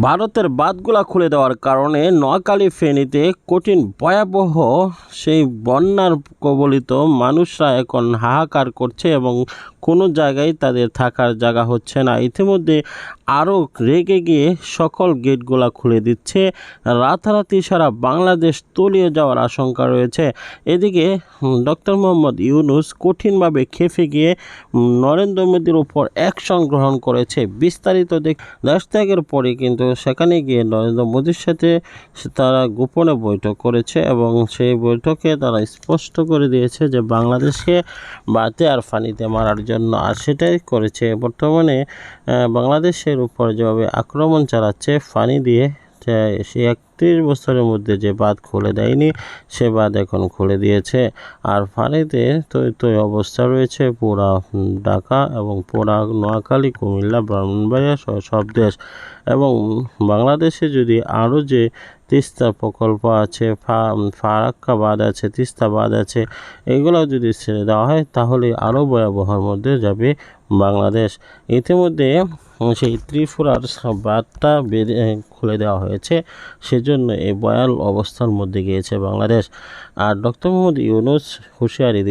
ভারতের বাঁধগুলা খুলে দেওয়ার কারণে নোয়াখালী ফেনীতে কঠিন ভয়াবহ সেই বন্যার কবলিত মানুষরা এখন হাহাকার করছে এবং কোনো জায়গায় তাদের থাকার জায়গা হচ্ছে না। ইতিমধ্যে আরও রেগে গিয়ে সকল গেটগুলা খুলে দিচ্ছে। রাতারাতি সারা বাংলাদেশ তলিয়ে যাওয়ার আশঙ্কা রয়েছে। এদিকে ডক্টর মোহাম্মদ ইউনুস কঠিনভাবে খেপে গিয়ে নরেন্দ্র মোদীর উপর অ্যাকশন গ্রহণ করেছে। বিস্তারিত দেখ দেশ ত্যাগের পরে কিন্তু সেখানে গিয়ে নরেন্দ্র মোদীর সাথে তারা গোপনে বৈঠক করেছে এবং সেই বৈঠকে তারা স্পষ্ট করে দিয়েছে যে বাংলাদেশকে বাতে আর ফানিতে মারার জন্য আর সেটাই করেছে। বর্তমানে বাংলাদেশের উপর যেভাবে আক্রমণ চালাচ্ছে, ফানি দিয়ে সে সে একত্রিশ বছরের মধ্যে যে বাঁধ খুলে দেয়নি সে বাঁধ এখন খুলে দিয়েছে। আর ফানিতে তো তো অবস্থা রয়েছে উম, ঢাকা এবং পুরা নোয়াখালী কুমিল্লা ব্রাহ্মণবাড়িয়া সহ সব দেশ। এবং বাংলাদেশে যদি আরও যে তিস্তা প্রকল্প আছে ফারাক্কা বাঁধ আছে তিস্তা বাঁধ আছে এগুলো যদি ছেড়ে দেওয়া হয় তাহলে আরও ভয়াবহর মধ্যে যাবে বাংলাদেশ। ইতিমধ্যে সেই ত্রিপুরার বাঁধটা বেঁধে খুলে দেওয়া হয়েছে। সেজন্য এই বয়াল অবস্থার মধ্যে গিয়েছে বাংলাদেশ। আর ডক্টর মোহাম্মদ ইউনুস হুঁশিয়ারি